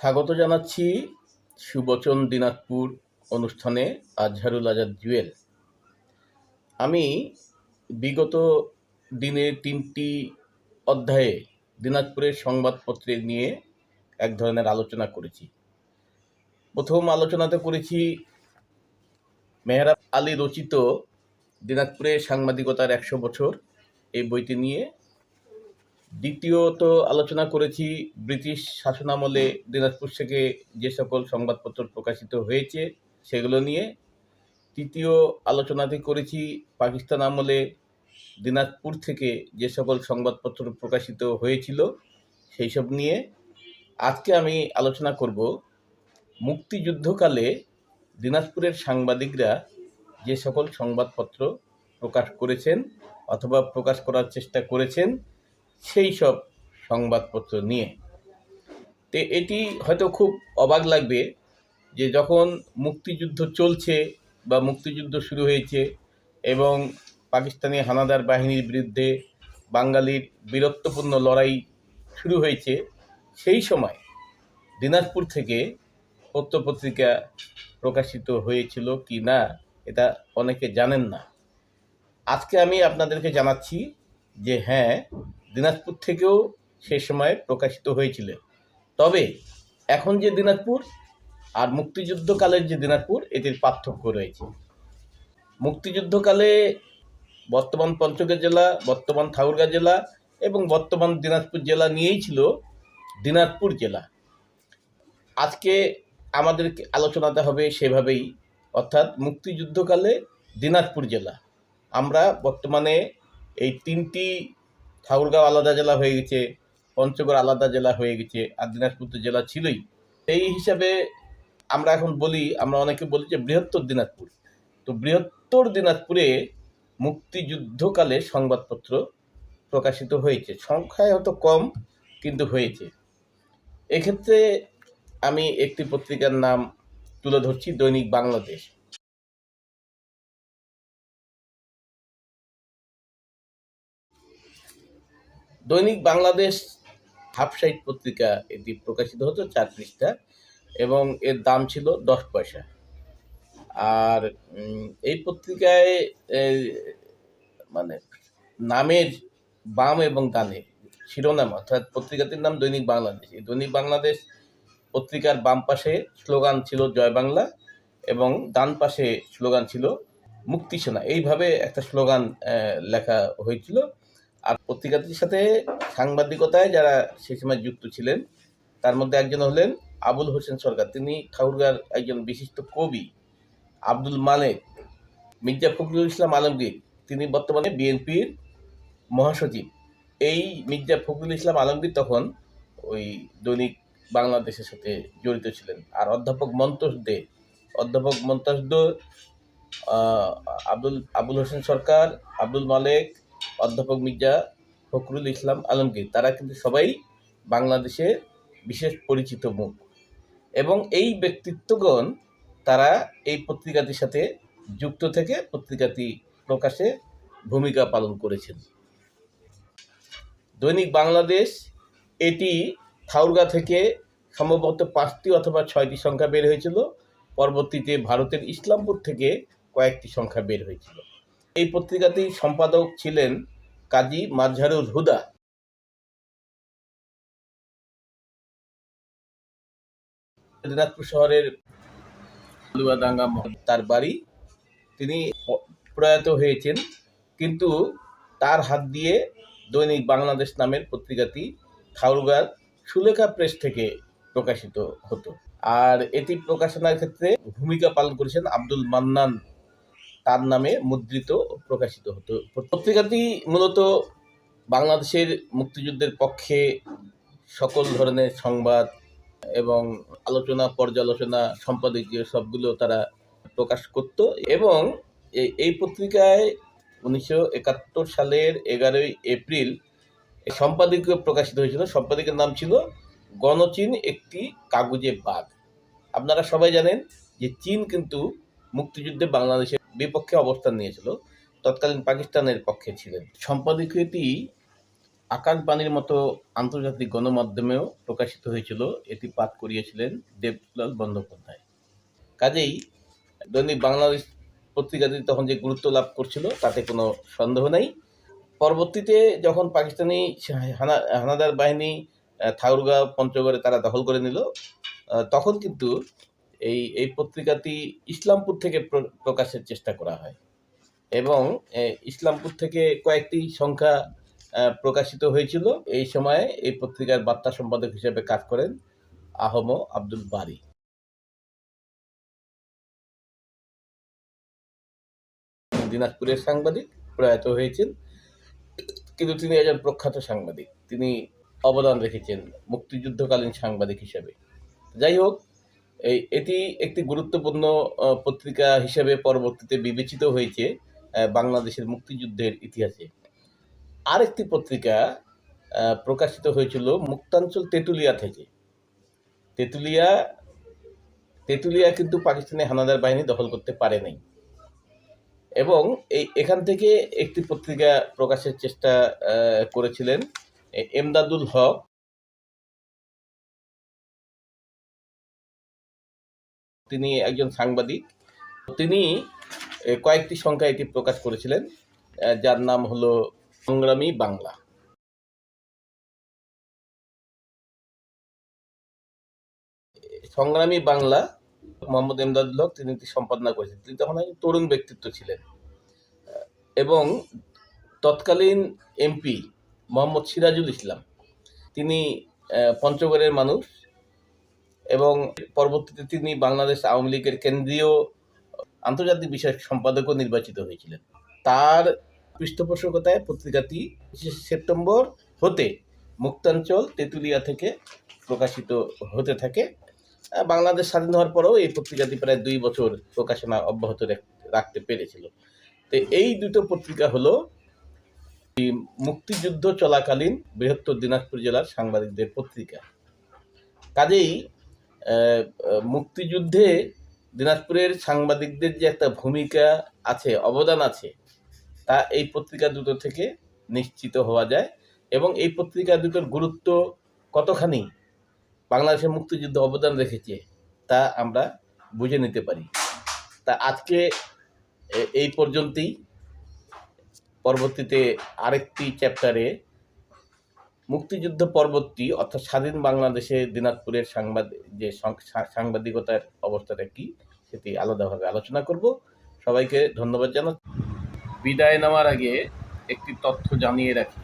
স্বাগত জানাচ্ছি সুবচন দিনাজপুর অনুষ্ঠানে আজহারুল আজাদ জুয়েল। আমি বিগত দিনে তিনটি অধ্যায়ে দিনাজপুরের সংবাদপত্রে নিয়ে এক ধরনের আলোচনা করেছি। প্রথম আলোচনাতে করেছি, মেহরাব আলী রচিত দিনাজপুরে সাংবাদিকতার একশো বছর এই বইটি নিয়ে দ্বিতীয়ত আলোচনা করেছি ব্রিটিশ শাসনামলে দিনাজপুর থেকে যে সকল সংবাদপত্র প্রকাশিত হয়েছে সেগুলো নিয়ে। তৃতীয় আলোচনাটি করেছি পাকিস্তান আমলে দিনাজপুর থেকে যে সকল সংবাদপত্র প্রকাশিত হয়েছিল সেই সব নিয়ে। আজকে আমি আলোচনা করব মুক্তিযুদ্ধকালে দিনাজপুরের সাংবাদিকরা যে সকল সংবাদপত্র প্রকাশ করেছেন অথবা প্রকাশ করার চেষ্টা করেছেন সেই সব সংবাদপত্র নিয়ে। তো এটি হয়তো খুব অবাক লাগবে যে যখন মুক্তিযুদ্ধ চলছে বা মুক্তিযুদ্ধ শুরু হয়েছে এবং পাকিস্তানি হানাদার বাহিনীর বিরুদ্ধে বাঙালির বীরত্বপূর্ণ লড়াই শুরু হয়েছে, সেই সময় দিনাজপুর থেকে পত্রপত্রিকা প্রকাশিত হয়েছিল কি না, এটা অনেকে জানেন না। আজকে আমি আপনাদেরকে জানাচ্ছি যে হ্যাঁ দিনাজপুর থেকেও সে সময় প্রকাশিত হয়েছিল। তবে এখন যে দিনাজপুর আর মুক্তিযুদ্ধকালের যে দিনাজপুর, এটির পার্থক্য রয়েছে। মুক্তিযুদ্ধকালে বর্তমান পঞ্চগড় জেলা, বর্তমান ঠাকুরগাঁ জেলা এবং বর্তমান দিনাজপুর জেলা নিয়েই ছিল দিনাজপুর জেলা। আজকে আমাদের আলোচনাতে হবে সেভাবেই, অর্থাৎ মুক্তিযুদ্ধকালে দিনাজপুর জেলা। আমরা বর্তমানে এই তিনটি ঠাকুরগাঁও আলাদা জেলা হয়ে গেছে, পঞ্চগড় আলাদা জেলা হয়ে গেছে, আর দিনাজপুর তো জেলা ছিলই। সেই হিসাবে আমরা এখন বলি, আমরা অনেকে বলি যে বৃহত্তর দিনাজপুর। তো বৃহত্তর দিনাজপুরে মুক্তিযুদ্ধকালে সংবাদপত্র প্রকাশিত হয়েছে। সংখ্যায় হয়তো কম, কিন্তু হয়েছে। এক্ষেত্রে আমি একটি পত্রিকার নাম তুলে ধরছি, দৈনিক বাংলাদেশ। দৈনিক বাংলাদেশ হাফসাইট পত্রিকা এটি প্রকাশিত হতো চার পৃষ্ঠা এবং এর দাম ছিল দশ পয়সা। আর এই পত্রিকায় মানে নামের বাম এবং ডানে শিরোনাম, অর্থাৎ পত্রিকাটির নাম দৈনিক বাংলাদেশ। এই দৈনিক বাংলাদেশ পত্রিকার বাম পাশে স্লোগান ছিল জয় বাংলা এবং ডান পাশে স্লোগান ছিল মুক্তি সেনা। এইভাবে একটা স্লোগান লেখা হয়েছিল। আর পত্রিকাটির সাথে সাংবাদিকতায় যারা সে সময় যুক্ত ছিলেন, তার মধ্যে একজন হলেন আবুল হোসেন সরকার। তিনি ঠাকুরগার একজন বিশিষ্ট কবি, আব্দুল মালেক। মির্জা ফখরুল ইসলাম আলমগীর, তিনি বর্তমানে বিএনপির মহাসচিব। এই মির্জা ফখরুল ইসলাম আলমগীর তখন ওই দৈনিক বাংলাদেশের সাথে জড়িত ছিলেন। আর অধ্যাপক মন্তস দে, অধ্যাপক মন্তস দে আব্দুল, আবুল হোসেন সরকার, আব্দুল মালেক অধ্যাপক মির্জা ফখরুল ইসলাম আলমগীর, তারা কিন্তু সবাই বাংলাদেশে বিশেষ পরিচিত মুখ। এবং এই ব্যক্তিত্বগণ তারা এই পত্রিকাটির সাথে যুক্ত থেকে পত্রিকাটি প্রকাশে ভূমিকা পালন করেছেন। দৈনিক বাংলাদেশ, এটি থাউরগা থেকে সম্ভবত পাঁচটি অথবা ছয়টি সংখ্যা বের হয়েছিল। পরবর্তীতে ভারতের ইসলামপুর থেকে কয়েকটি সংখ্যা বের হয়েছিল। এই পত্রিকাটির সম্পাদক ছিলেন কাজী মাজহারুল হুদা। দিনাজপুর শহরের তার বাড়ি তিনি প্রয়াত হয়েছেন, কিন্তু তার হাত দিয়ে দৈনিক বাংলাদেশ নামের পত্রিকাটি খাউরগার সুলেখা প্রেস থেকে প্রকাশিত হতো। আর এটি প্রকাশনার ক্ষেত্রে ভূমিকা পালন করেছেন আব্দুল মান্নান তার নামে মুদ্রিত প্রকাশিত হতো। পত্রিকাটি মূলত বাংলাদেশের মুক্তিযুদ্ধের পক্ষে সকল ধরনের সংবাদ এবং আলোচনা, পর্যালোচনা, সম্পাদকীয় সবগুলো তারা প্রকাশ করত এবং এই- পত্রিকায় উনিশশো একাত্তর সালের এগারোই এপ্রিল সম্পাদকীয় প্রকাশিত হয়েছিল। সম্পাদকের নাম ছিল গণচীন একটি কাগজে বাঘ। আপনারা সবাই জানেন যে চীন কিন্তু মুক্তিযুদ্ধে বাংলাদেশের বিপক্ষে অবস্থান নিয়েছিল। তৎকালীন পাকিস্তানের পক্ষে ছিলেন। সম্পাদকীয়টি আকাশবাণীর মতো আন্তর্জাতিক গণমাধ্যমেও প্রকাশিত হয়েছিল। এটি পাঠ করিয়েছিলেন দেবলাল বন্দ্যোপাধ্যায়। কাজেই দৈনিক বাংলাদেশ পত্রিকাটি তখন যে গুরুত্ব লাভ করছিল তাতে কোনো সন্দেহ নেই। পরবর্তীতে যখন পাকিস্তানি হানা, হানাদার বাহিনী ঠাকুরগাঁও পঞ্চগড়ে তারা দখল করে নিল তখন কিন্তু এই এই পত্রিকাটি ইসলামপুর থেকে প্র- প্রকাশের চেষ্টা করা হয়। এবং ইসলামপুর থেকে কয়েকটি সংখ্যা প্রকাশিত হয়েছিল। এই সময়ে এই পত্রিকার বার্তা সম্পাদক হিসেবে কাজ করেন আহম আব্দুল বারি। দিনাজপুরের সাংবাদিক প্রয়াত হয়েছেন, কিন্তু তিনি একজন প্রখ্যাত সাংবাদিক। তিনি অবদান রেখেছেন মুক্তিযুদ্ধকালীন সাংবাদিক হিসেবে। যাই হোক এই, এটি একটি গুরুত্বপূর্ণ পত্রিকা হিসেবে পরবর্তীতে বিবেচিত হয়েছে বাংলাদেশের মুক্তিযুদ্ধের ইতিহাসে। আরেকটি পত্রিকা প্রকাশিত হয়েছিল মুক্তাঞ্চল তেঁতুলিয়া থেকে। তেঁতুলিয়া তেঁতুলিয়া কিন্তু পাকিস্তানি হানাদার বাহিনী দখল করতে পারে নাই। এবং এই, এখান থেকে একটি পত্রিকা প্রকাশের চেষ্টা করেছিলেন এমদাদুল হক। তিনি একজন সাংবাদিক। তিনি কয়েকটি সংখ্যা এটি প্রকাশ করেছিলেন যার নাম হলো সংগ্রামী বাংলা। সংগ্রামী বাংলা, মোহাম্মদ এমদাদুল হক, তিনি সম্পাদনা করেছেন তিনি তখন একজন তরুণ ব্যক্তিত্ব ছিলেন। এবং তৎকালীন এমপি মোহাম্মদ সিরাজুল ইসলাম, তিনি পঞ্চগড়ের মানুষ এবং পরবর্তীতে তিনি বাংলাদেশ আওয়ামী লীগের কেন্দ্রীয় আন্তর্জাতিক বিষয়ক সম্পাদকও নির্বাচিত হয়েছিলেন। তার পৃষ্ঠপোষকতায় পত্রিকাটি সেপ্টেম্বর হতে মুক্তাঞ্চল তেঁতুলিয়া থেকে প্রকাশিত হতে থাকে। বাংলাদেশ স্বাধীন হওয়ার পরেও এই পত্রিকাটি প্রায় দুই বছর প্রকাশনা অব্যাহত রাখ- রাখতে পেরেছিল। তো এই দুটো পত্রিকা হলো মুক্তিযুদ্ধ চলাকালীন বৃহত্তর দিনাজপুর জেলার সাংবাদিকদের পত্রিকা। কাজেই মুক্তিযুদ্ধে দিনাজপুরের সাংবাদিকদের যে একটা ভূমিকা আছে, অবদান আছে, তা এই পত্রিকা দুটো থেকে নিশ্চিত হওয়া যায়। এবং এই পত্রিকা দুটোর গুরুত্ব কতখানি বাংলাদেশের মুক্তিযুদ্ধ অবদান রেখেছে, তা আমরা বুঝে নিতে পারি। তা আজকে এই পর্যন্তই। পরবর্তীতে আরেকটি চ্যাপ্টারে মুক্তিযুদ্ধ পরবর্তী অর্থাৎ স্বাধীন বাংলাদেশে দিনাজপুরের সাংবাদ, যে সাংবাদিকতার অবস্থাটা কি, সেটি আলাদাভাবে আলোচনা করব। সবাইকে ধন্যবাদ জানাচ্ছি। বিদায় নেওয়ার আগে একটি তথ্য জানিয়ে রাখি।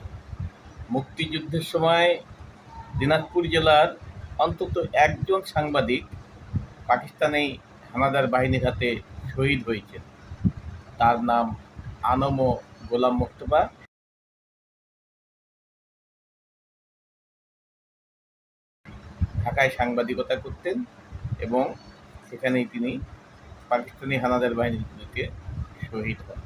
মুক্তিযুদ্ধের সময় দিনাজপুর জেলার অন্তত একজন সাংবাদিক পাকিস্তানি হানাদার বাহিনীর হাতে শহীদ হয়েছেন। তার নাম আনম গোলাম মোস্তফা। ঢাকায় সাংবাদিকতা করতেন এবং সেখানেই তিনি পাকিস্তানি হানাদার বাহিনীর বিরুদ্ধে শহীদ হন